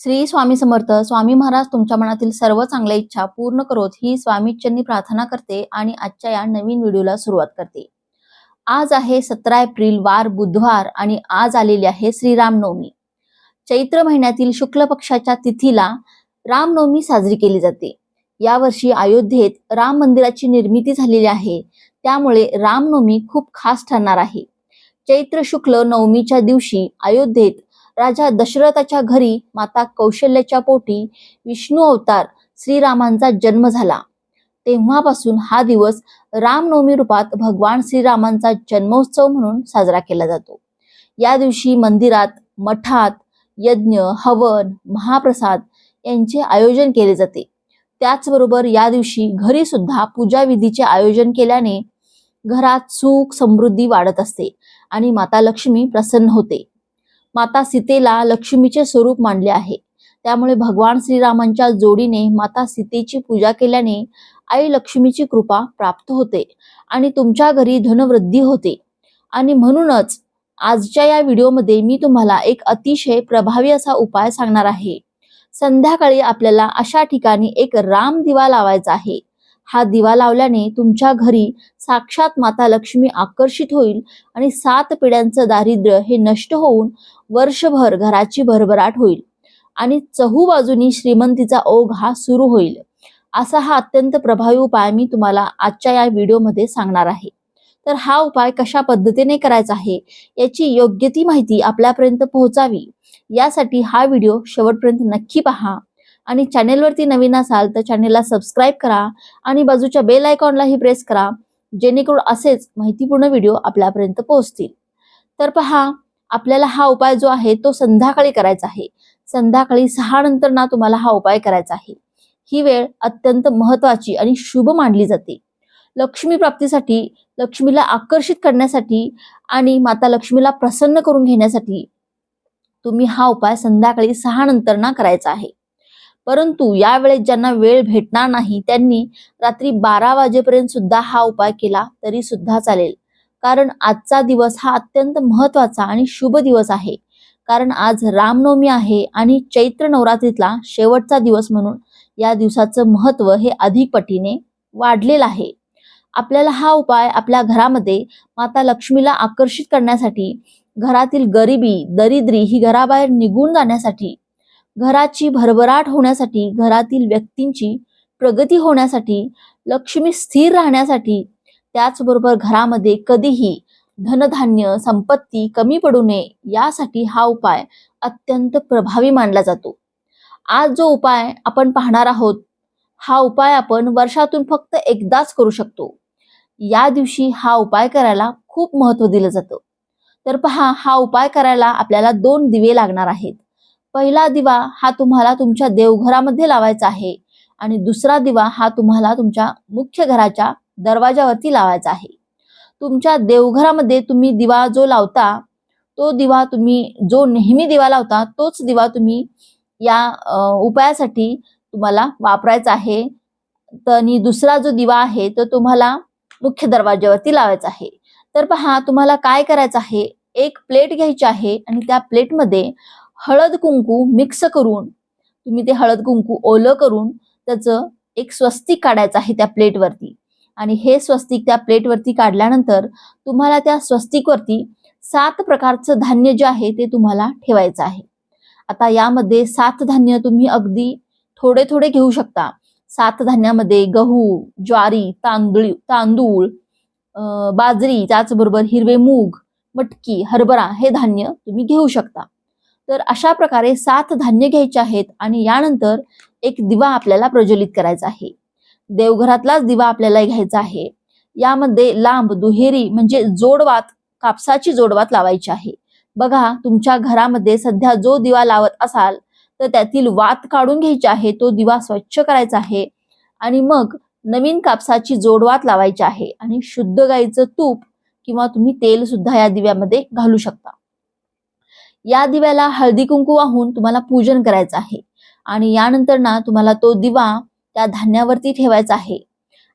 श्री स्वामी समर्थ स्वामी महाराज तुमच्या मनातील सर्व चांगल्या इच्छा पूर्ण करोत ही स्वामीच्यांनी प्रार्थना करते आणि आजच्या या नवीन व्हिडिओला सुरुवात करते. आज आहे सतरा एप्रिल वार बुधवार आणि आज आलेली आहे श्रीरामनवमी. चैत्र महिन्यातील शुक्ल पक्षाच्या तिथीला रामनवमी साजरी केली जाते. यावर्षी अयोध्येत राम मंदिराची निर्मिती झालेली आहे. त्यामुळे रामनवमी खूप खास ठरणार आहे. चैत्र शुक्ल नवमीच्या दिवशी अयोध्येत राजा दशरथाच्या घरी माता कौशल्याच्या पोटी विष्णू अवतार श्रीरामांचा जन्म झाला. तेव्हापासून हा दिवस रामनवमी रूपात भगवान श्रीरामांचा जन्मोत्सव म्हणून साजरा केला जातो. या दिवशी मंदिरात मठात यज्ञ हवन महाप्रसाद यांचे आयोजन केले जाते. त्याचबरोबर या दिवशी घरी सुद्धा पूजाविधीचे आयोजन केल्याने घरात सुख समृद्धी वाढत असते आणि माता लक्ष्मी प्रसन्न होते. माता सीतेला लक्ष्मीचे स्वरूप मानले आहे. त्यामुळे भगवान श्रीरामांच्या जोडीने माता सीतेची पूजा केल्याने आई लक्ष्मीची कृपा प्राप्त होते आणि तुमच्या घरी धनवृद्धी होते. आणि म्हणूनच आजच्या या व्हिडिओमध्ये मी तुम्हाला एक अतिशय प्रभावी असा उपाय सांगणार आहे. संध्याकाळी आपल्याला अशा ठिकाणी एक राम दिवा लावायचा आहे. हा दिवा लावल्याने तुमच्या घरी साक्षात माता लक्ष्मी आकर्षित होईल आणि सात पिढ्यांचं दारिद्र्य हे नष्ट होऊन वर्षभर घराची भरभराट होईल आणि चहूबाजूनी श्रीमंतीचा ओघ हा सुरू होईल. असा हा अत्यंत प्रभावी उपाय मी तुम्हाला आजच्या या व्हिडिओमध्ये सांगणार आहे. तर हा उपाय कशा पद्धतीने करायचा आहे याची योग्य ती माहिती आपल्यापर्यंत पोहोचावी यासाठी हा व्हिडिओ शेवटपर्यंत नक्की पहा. आणि चॅनेलवरती नवीन असाल तर चॅनेलला सबस्क्राईब करा आणि बाजूच्या बेल आयकॉनलाही प्रेस करा जेणेकरून असेच माहितीपूर्ण व्हिडिओ आपल्यापर्यंत पोहोचतील. तर पहा आपल्याला हा उपाय जो आहे तो संध्याकाळी करायचा आहे. संध्याकाळी सहा नंतर ना तुम्हाला हा उपाय करायचा आहे. ही वेळ अत्यंत महत्वाची आणि शुभ मानली जाते. लक्ष्मी प्राप्तीसाठी लक्ष्मीला आकर्षित करण्यासाठी आणि माता लक्ष्मीला प्रसन्न करून घेण्यासाठी तुम्ही हा उपाय संध्याकाळी सहा नंतर ना करायचा आहे. परंतु यावेळेस ज्यांना वेळ भेटणार नाही त्यांनी रात्री बारा वाजेपर्यंत सुद्धा हा उपाय केला तरी सुद्धा चालेल. कारण आजचा दिवस हा अत्यंत महत्त्वाचा आणि शुभ दिवस आहे. कारण आज रामनवमी आहे आणि चैत्र नवरात्रीतला शेवटचा दिवस म्हणून या दिवसाचं महत्त्व हे अधिक पटीने वाढलेलं आहे. आपल्याला हा उपाय आपल्या घरामध्ये माता लक्ष्मीला आकर्षित करण्यासाठी घरातील गरिबी दरिद्री ही घराबाहेर निघून जाण्यासाठी घराची भरभराट होण्यासाठी घरातील व्यक्तींची प्रगती होण्यासाठी लक्ष्मी स्थिर राहण्यासाठी त्याचबरोबर घरामध्ये कधीही धनधान्य संपत्ती कमी पडू नये यासाठी हा उपाय अत्यंत प्रभावी मानला जातो. आज जो उपाय आपण पाहणार आहोत हा उपाय आपण वर्षातून फक्त एकदाच करू शकतो. या दिवशी हा उपाय करायला खूप महत्त्व दिलं जातं. तर पहा हा उपाय करायला आपल्याला दोन दिवे लागणार आहेत. पहिला दिवा हा तुम्हाला तुमच्या देवघरामध्ये लावायचा आहे. आणि दुसरा दिवा हा तुम्हाला तुमच्या मुख्य घराच्या दरवाजावरती लावायचा आहे. तुमच्या देवघरामध्ये तुम्ही दिवा जो लावता तो दिवा तुम्ही जो नेहमी दिवा लावता तोच दिवा तुम्ही या उपायासाठी तुम्हाला वापरायचा आहे. आणि दुसरा जो दिवा आहे तो तुम्हाला मुख्य दरवाज्यावरती लावायचा आहे. तर पहा तुम्हाला काय करायचं आहे? एक प्लेट घ्यायची आहे आणि त्या प्लेटमध्ये हळद कुंकू मिक्स करून तुम्ही ते हळद कुंकू ओलं करून त्याचं एक स्वस्तिक काढायचं आहे त्या प्लेटवरती. आणि हे स्वस्तिक त्या प्लेटवरती काढल्यानंतर तुम्हाला त्या स्वस्तिकवरती सात प्रकारचं धान्य जे आहे ते तुम्हाला ठेवायचं आहे. आता यामध्ये सात धान्य तुम्ही अगदी थोडे थोडे घेऊ शकता. सात धान्यामध्ये गहू ज्वारी तांदूळ तांदूळ बाजरी त्याचबरोबर हिरवे मूग मटकी हरभरा हे धान्य तुम्ही घेऊ शकता. तर अशा प्रकारे सात धान्य घ्यायचे आहेत आणि यानंतर एक दिवा आपल्याला प्रज्वलित करायचा आहे. देवघरातलाच दिवा आपल्याला घ्यायचा आहे. यामध्ये लांब दुहेरी म्हणजे जोडवात कापसाची जोडवात लावायची आहे. बघा तुमच्या घरामध्ये सध्या जो दिवा लावत असाल तर त्यातील वात काढून घ्यायची आहे तो दिवा स्वच्छ करायचा आहे. आणि मग नवीन कापसाची जोडवात लावायची आहे आणि शुद्ध गाईचं तूप किंवा तुम्ही तेल सुद्धा या दिव्यामध्ये घालू शकता. या दिव्याला हळदी कुंकू वाहून तुम्हाला पूजन करायचं आहे. आणि यानंतर ना तुम्हाला तो दिवा त्या धान्यावरती ठेवायचा आहे.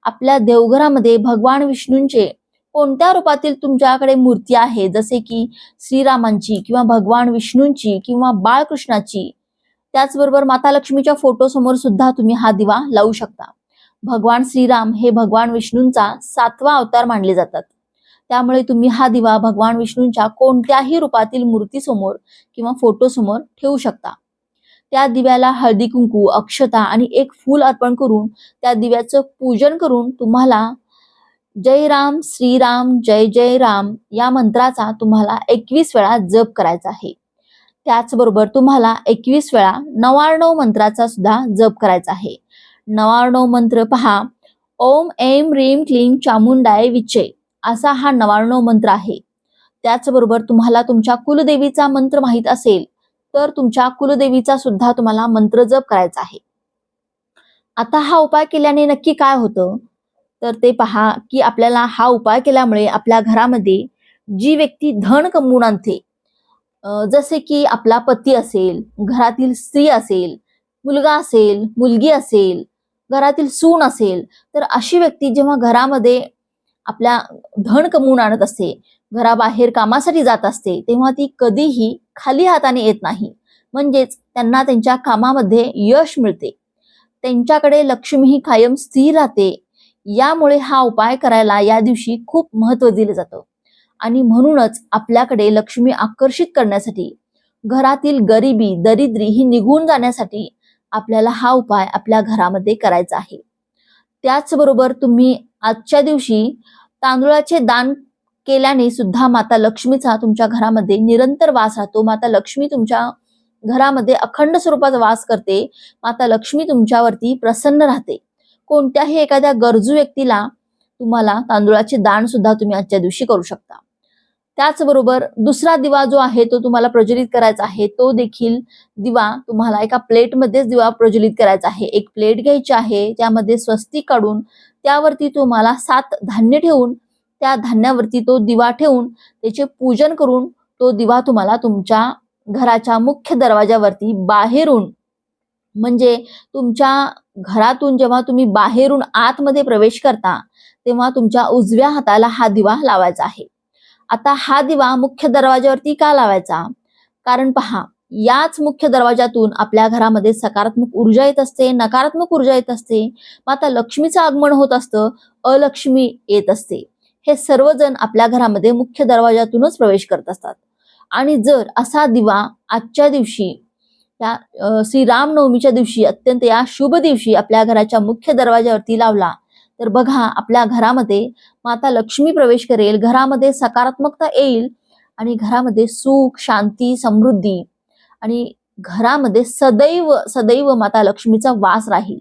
आपल्या देवघरामध्ये भगवान विष्णूंचे कोणत्या रूपातील तुमच्याकडे मूर्ती आहे? जसे की श्रीरामांची किंवा भगवान विष्णूंची किंवा बाळकृष्णाची. त्याचबरोबर माता लक्ष्मीच्या फोटो समोर सुद्धा तुम्ही हा दिवा लावू शकता. भगवान श्रीराम हे भगवान विष्णूंचा सातवा अवतार मानले जातात. त्यामुळे तुम्ही हा दिवा भगवान विष्णूंच्या कोणत्याही रूपातील मूर्तीसमोर किंवा फोटो समोर ठेवू शकता. त्या दिव्याला हळदी कुंकू अक्षता आणि एक फूल अर्पण करून त्या दिव्याचं पूजन करून तुम्हाला जय राम श्रीराम जय जय राम या मंत्राचा तुम्हाला एकवीस वेळा जप करायचा आहे. त्याचबरोबर तुम्हाला एकवीस वेळा नवार्णव मंत्राचा सुद्धा जप करायचा आहे. नवार्णव मंत्र पहा. ओम ऐम रीम क्लीम चामुंडाय विचे असा हा नवाण्णव मंत्र आहे. त्याचबरोबर तुम्हाला तुमच्या कुलदेवीचा मंत्र माहीत असेल तर तुमच्या कुलदेवीचा सुद्धा तुम्हाला मंत्र जप करायचा आहे. आता हा उपाय केल्याने नक्की काय होतं? तर ते पहा की आपल्याला हा उपाय केल्यामुळे आपल्या घरामध्ये जी व्यक्ती धन कमवून आणते जसे की आपला पती असेल घरातील स्त्री असेल मुलगा असेल मुलगी असेल घरातील सून असेल तर अशी व्यक्ती जेव्हा घरामध्ये आपल्या धन कमवून आणत असते घराबाहेर कामासाठी जात असते तेव्हा ती कधीही खाली हाताने येत नाही. म्हणजेच त्यांना त्यांच्या कामामध्ये यश मिळते. त्यांच्याकडे लक्ष्मी ही कायम स्थिर राहते. यामुळे हा उपाय करायला या दिवशी खूप महत्त्व दिलं जातं. आणि म्हणूनच आपल्याकडे लक्ष्मी आकर्षित करण्यासाठी घरातील गरिबी दरिद्री ही निघून जाण्यासाठी आपल्याला हा उपाय आपल्या घरामध्ये करायचा आहे. त्याचबरोबर तुम्ही आजच्या दिवशी तांदुळाचे दान केल्याने सुद्धा माता लक्ष्मीचा तुमच्या घरामध्ये निरंतर वास राहतो. माता लक्ष्मी तुमच्या घरामध्ये अखंड स्वरूपात वास करते. माता लक्ष्मी तुमच्यावरती प्रसन्न राहते. कोणत्याही एखाद्या गरजू व्यक्तीला तुम्हाला तांदुळाचे दान सुद्धा तुम्ही आजच्या दिवशी करू शकता. त्याचबरोबर दुसरा दिवा जो आहे तो तुम्हाला प्रज्वलित करायचा आहे तो देखील दिवा तुम्हाला एका प्लेटमध्येच दिवा प्रज्वलित करायचा आहे. एक प्लेट घ्यायची आहे त्यामध्ये स्वस्ती काढून त्यावरती तुम्हाला सात धान्य ठेवून त्या धान्यावरती तो दिवा ठेवून त्याचे पूजन करून तो दिवा तुम्हाला तुमच्या घराच्या मुख्य दरवाजावरती बाहेरून म्हणजे तुमच्या घरातून जेव्हा तुम्ही बाहेरून आतमध्ये प्रवेश करता तेव्हा तुमच्या उजव्या हाताला हा दिवा लावायचा आहे. आता हा दिवा मुख्य दरवाजावरती का लावायचा? कारण पहा याच मुख्य दरवाजातून आपल्या घरामध्ये सकारात्मक ऊर्जा येत असते नकारात्मक ऊर्जा येत असते. माता लक्ष्मीचं आगमन होत असतं अलक्ष्मी येत असते. हे सर्वजण आपल्या घरामध्ये मुख्य दरवाजातूनच प्रवेश करत असतात. आणि जर असा दिवा आजच्या दिवशी या श्री रामनवमीच्या दिवशी अत्यंत या शुभ दिवशी आपल्या घराच्या मुख्य दरवाजावरती लावला तर बघा आपल्या घरामध्ये माता लक्ष्मी प्रवेश करेल. घरामध्ये सकारात्मकता येईल आणि घरामध्ये सुख शांती समृद्धी आणि घरामध्ये सदैव सदैव माता लक्ष्मीचा वास राहील.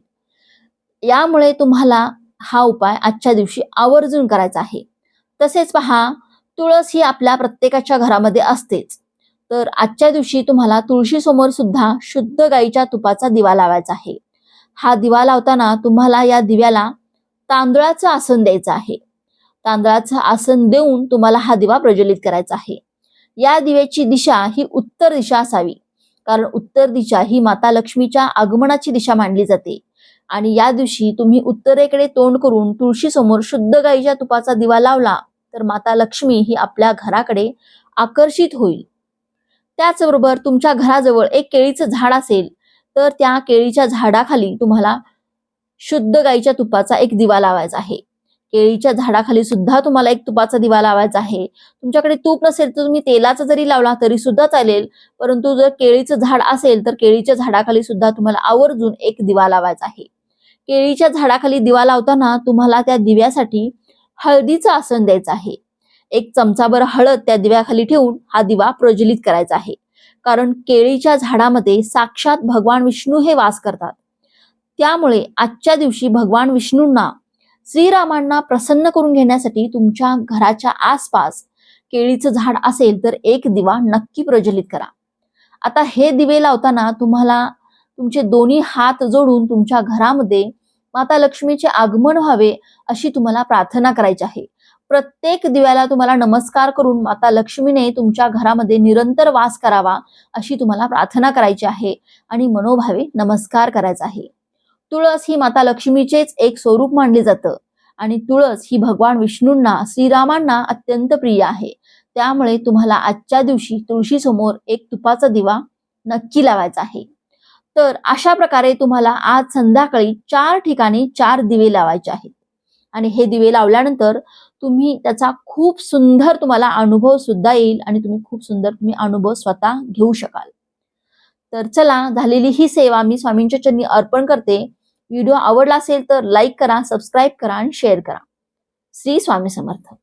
यामुळे तुम्हाला हा उपाय आजच्या दिवशी आवर्जून करायचा आहे. तसेच पहा तुळस ही आपल्या प्रत्येकाच्या घरामध्ये असतेच. तर आजच्या दिवशी तुम्हाला तुळशी समोर सुद्धा शुद्ध गाईच्या तुपाचा दिवा लावायचा आहे. हा दिवा लावताना तुम्हाला या दिव्याला तांदळाचं आसन द्यायचं आहे. तांदळाचं आसन देऊन तुम्हाला हा दिवा प्रज्वलित करायचा आहे. या दिव्याची दिशा ही उत्तर दिशा असावी. कारण उत्तर दिशा ही माता लक्ष्मीच्या आगमनाची दिशा मानली जाते. आणि या दिवशी तुम्ही उत्तरेकडे तोंड करून तुळशी समोर शुद्ध गाईच्या तुपाचा दिवा लावला तर माता लक्ष्मी ही आपल्या घराकडे आकर्षित होईल. त्याचबरोबर तुमच्या घराजवळ एक केळीचं झाड असेल तर त्या केळीच्या झाडाखाली तुम्हाला शुद्ध गाईच्या तुपाचा एक दिवा लावायचा आहे. केळीच्या झाडाखाली सुद्धा तुम्हाला एक तुपाचा दिवा लावायचा आहे. तुमच्याकडे तूप नसेल तर तुम्ही तेलाचा जरी लावला तरी सुद्धा चालेल. परंतु जर केळीचं झाड असेल तर केळीच्या झाडाखाली सुद्धा तुम्हाला आवर्जून एक दिवा लावायचा आहे. केळीच्या झाडाखाली दिवा लावताना तुम्हाला त्या दिव्यासाठी हळदीचं आसन द्यायचं आहे. एक चमचाभर हळद त्या दिव्याखाली ठेवून हा दिवा प्रज्वलित करायचा आहे. कारण केळीच्या झाडामध्ये साक्षात भगवान विष्णू हे वास करतात. त्यामुळे आजच्या दिवशी भगवान विष्णूंना श्रीरामांना प्रसन्न करून घेण्यासाठी तुमच्या घराच्या आसपास केळीचं झाड असेल तर एक दिवा नक्की प्रज्वलित करा. आता हे दिवे लावताना तुम्हाला तुमचे दोन्ही हात जोडून तुमच्या घरामध्ये माता लक्ष्मीचे आगमन व्हावे अशी तुम्हाला प्रार्थना करायची आहे. प्रत्येक दिव्याला तुम्हाला नमस्कार करून माता लक्ष्मीने तुमच्या घरामध्ये निरंतर वास करावा अशी तुम्हाला प्रार्थना करायची आहे आणि मनोभावे नमस्कार करायचा आहे. तुळस ही माता लक्ष्मीचेच एक स्वरूप मानले जातं. आणि तुळस ही भगवान विष्णूंना श्रीरामांना अत्यंत प्रिय आहे. त्यामुळे तुम्हाला आजच्या दिवशी तुळशी समोर एक तुपाचा दिवा नक्की लावायचा आहे. तर अशा प्रकारे तुम्हाला आज संध्याकाळी चार ठिकाणी चार दिवे लावायचे आहेत. आणि हे दिवे लावल्यानंतर तुम्ही त्याचा खूप सुंदर तुम्हाला अनुभव सुद्धा येईल आणि तुम्ही खूप सुंदर तुम्ही अनुभव स्वतः घेऊ शकाल. तर चला झालेली ही सेवा मी स्वामींच्या चरणी अर्पण करते. व्हिडिओ आवडला असेल तर लाईक करा सबस्क्राईब करा आणि शेअर करा. श्री स्वामी समर्थ.